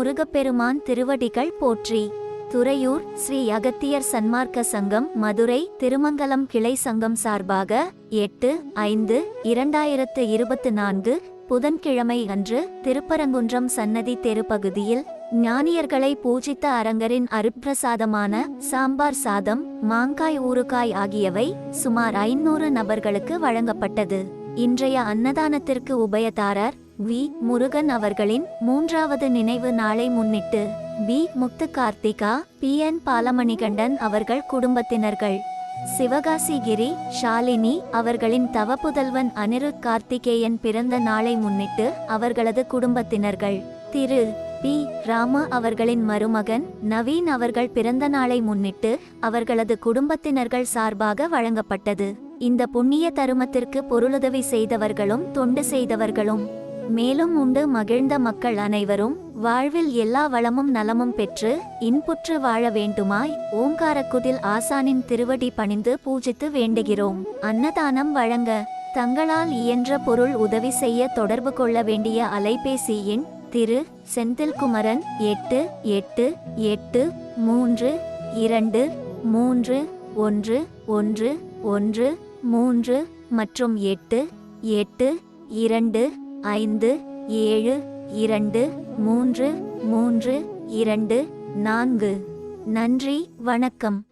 முருகப்பெருமான் திருவடிகள் போற்றி. துறையூர் ஸ்ரீ அகத்தியர் சன்மார்க்க சங்கம் மதுரை திருமங்கலம் கிளை சங்கம் சார்பாக எட்டு ஐந்து இரண்டாயிரத்து இருபத்து நான்கு புதன்கிழமை அன்று திருப்பரங்குன்றம் சன்னதி தெருப்பகுதியில் ஞானியர்களை பூஜித்த அரங்கரின் அருப்பிரசாதமான சாம்பார் சாதம் மாங்காய் ஊறுகாய் ஆகியவை சுமார் ஐநூறு நபர்களுக்கு வழங்கப்பட்டது. இன்றைய அன்னதானத்திற்கு உபயதாரர் வி. முருகன் அவர்களின் மூன்றாவது நினைவு நாளை முன்னிட்டு P. Muthu Karthika P. N. Balamanikandan அவர்கள் குடும்பத்தினர்கள். சிவகாசிகிரி ஷாலினி அவர்களின் தவப்புதல்வன் அனிருத் கார்த்திகேயன் பிறந்த நாளை முன்னிட்டு அவர்களது குடும்பத்தினர்கள். திரு. பி. ராம அவர்களின் மருமகன் நவீன் அவர்கள் பிறந்த நாளை முன்னிட்டு அவர்களது குடும்பத்தினர்கள் சார்பாக வழங்கப்பட்டது. இந்த புண்ணிய தருமத்திற்கு பொருளுதவி செய்தவர்களும் தொண்டு செய்தவர்களும் மேலும் உண்டு மகிழ்ந்த மக்கள் அனைவரும் வாழ்வில் எல்லா வளமும் நலமும் பெற்று இன்புற்று வாழ வேண்டுமாய் ஓங்காரக்குதில் ஆசானின் திருவடி பணிந்து பூஜித்து வேண்டுகிறோம். அன்னதானம் வழங்க தங்களால் இயன்ற பொருள் உதவி செய்ய தொடர்பு கொள்ள வேண்டிய அலைபேசி எண் திரு செந்தில்குமரன் எட்டு எட்டு எட்டு மூன்று இரண்டு மூன்று ஒன்று ஒன்று ஒன்று மூன்று மற்றும் எட்டு எட்டு இரண்டு ஐந்து ஏழு இரண்டு மூன்று மூன்று இரண்டு நான்கு. நன்றி வணக்கம்.